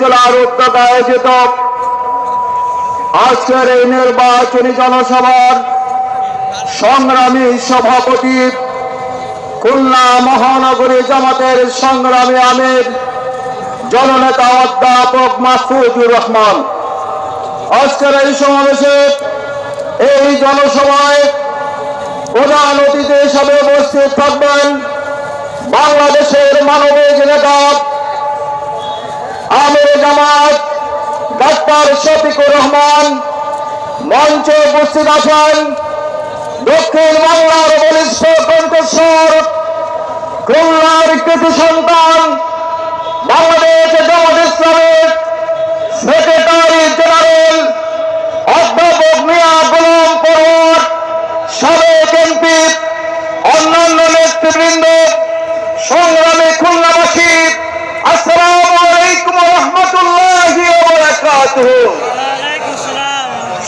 জেলার উদ্যোগে আয়োজিত আজকের এই নির্বাচনী জনসভার সংগ্রামী সভাপতি খুলনা মহানগরী জামাতের সংগ্রামী আমির, জননেতা অধ্যাপক মাহফুজুর রহমান। আজকের এই সমাবেশে এই জনসভায় প্রধান অতিথি হিসাবে উপস্থিত থাকবেন বাংলাদেশের মানবিক নেতা আমির জামাত, ডাক্তার শফিকুর রহমান, মঞ্চে উপস্থিত আছেন দক্ষিণ বাংলার বলিষ্ঠ কণ্ঠস্বর, খুলনার সন্তান, বাংলাদেশ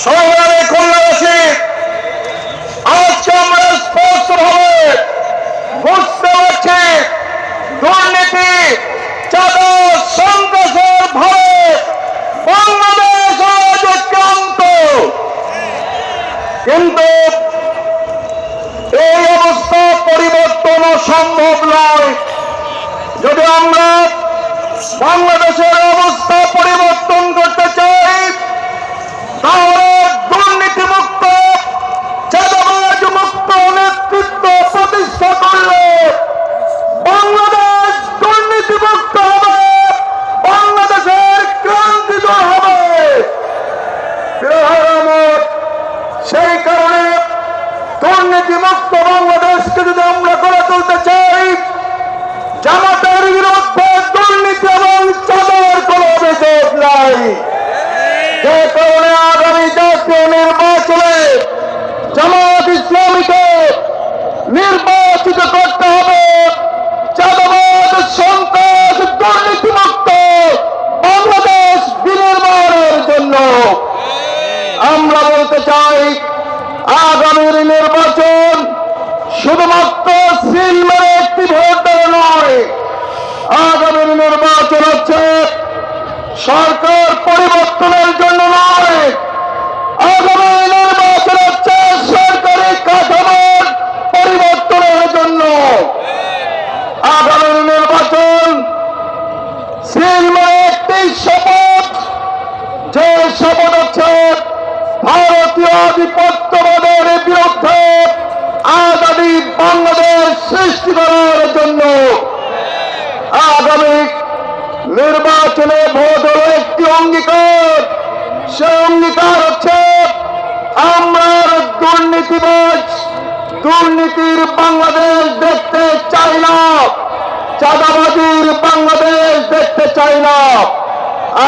সংগ্রামী খুলনাবাসী আজকে আমরা স্পষ্টভাবে বুঝতে পারছি দুর্নীতি চাঁদা সন্ত্রাসের ভয়ে বাংলাদেশ আজ ক্রান্ত কিন্তু এই অবস্থা পরিবর্তন সম্ভব নয়। যদি আমরা বাংলাদেশের অবস্থা পরিবর্তন করতে চাই তাহলে দুর্নীতিমুক্ত চাঁদাবাজ মুক্ত নেতৃত্ব প্রতিষ্ঠা করলে বাংলাদেশ দুর্নীতিমুক্ত হবে বাংলাদেশের ক্রান্তি দূর হবে প্রিয় ভাইরা আমার, সেই কারণে দুর্নীতিমুক্ত বাংলাদেশকে যদি আমরা গড়ে তুলতে চাই, জামাতের বিরুদ্ধে দুর্নীতি এবং চাঁদার কোন অভিযোগ নাই। যে কারণে আগামী জাতীয় নির্বাচনে জামাত ইসলামীকে নির্বাচিত করতে হবে চাঁদাবাদ সন্ত্রাস দুর্নীতিমুক্ত বাংলাদেশ বিনির্মাণের জন্য আমরা বলতে চাই আগামীর নির্বাচন শুধুমাত্র সিলমের একটি ভোট দেওয়া নয় আগামীর নির্বাচন হচ্ছে সরকার পরিবর্তনের জন্য নয়। আগামী নির্বাচন হচ্ছে সরকারি কাঠামোর পরিবর্তনের জন্য। আগামী নির্বাচন সিলমের একটি শপথ। যে শপথ হচ্ছে ভারতীয় আধিপত্যবাদের বিরুদ্ধে আগামী বাংলাদেশ সৃষ্টি করার জন্য। আগামী নির্বাচনে ভোট হল একটি অঙ্গীকার। সে অঙ্গীকার হচ্ছে আমরা দুর্নীতিবাজ, দুর্নীতির বাংলাদেশ দেখতে চাই না, চাঁদাবাজির বাংলাদেশ দেখতে চাই না।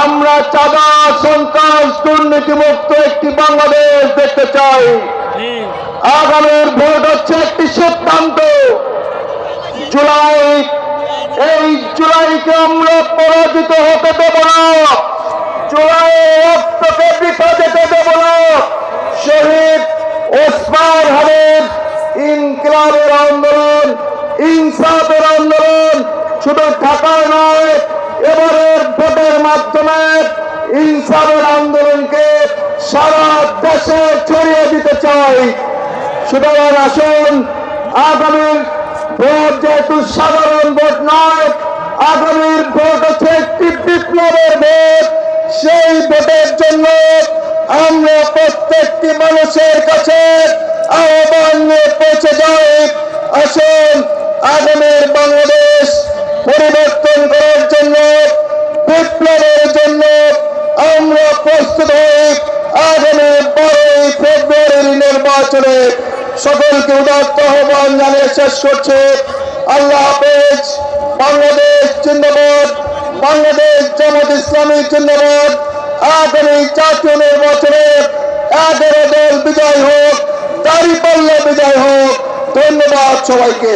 আমরা চাঁদা, সন্ত্রাস দুর্নীতি মুক্ত একটি বাংলাদেশ দেখতে চাই। আগামীর ভোট হচ্ছে একটি সিদ্ধান্ত। জুলাই এই জুলাইকে আমরা পরাজিত হতে দেব না। জুলাই রক্তকে যেতে দেব না। শহীদ ওসমান হাবিব, ইনকিলাবের আন্দোলন, ইনসাফের আন্দোলন শুধু ঢাকায় নয়, এবারের ভোটের মাধ্যমে ইনসাফের আন্দোলনকে সারা দেশে ছড়িয়ে দিতে চাই। সুতরাং আসুন আগামীর ভোট যেহেতু সাধারণ ভোট নয়, আগামীর ভোট হচ্ছে একটি বিপ্লবের ভোট। সেই ভোটের জন্য আমরা প্রত্যেকটি মানুষের কাছে আহ্বান নিয়ে পৌঁছে যাই। আসুন আগামীর বাংলাদেশ পরিবর্তন করার জন্য, বিপ্লবের জন্য আমরা প্রস্তুত হই। আগামী বারোই ফেব্রুয়ারির নির্বাচনে সকলকে উদাত্ত আহ্বান জানিয়ে শেষ করছে। আল্লাহ হাফেজ, বাংলাদেশ জিন্দাবাদ, বাংলাদেশ জামাত ইসলামী জিন্দাবাদ। আগামী জাতীয় নির্বাচনে এগারো দল বিজয় হোক দাঁড়িপাল্লা বিজয় হোক। ধন্যবাদ সবাইকে।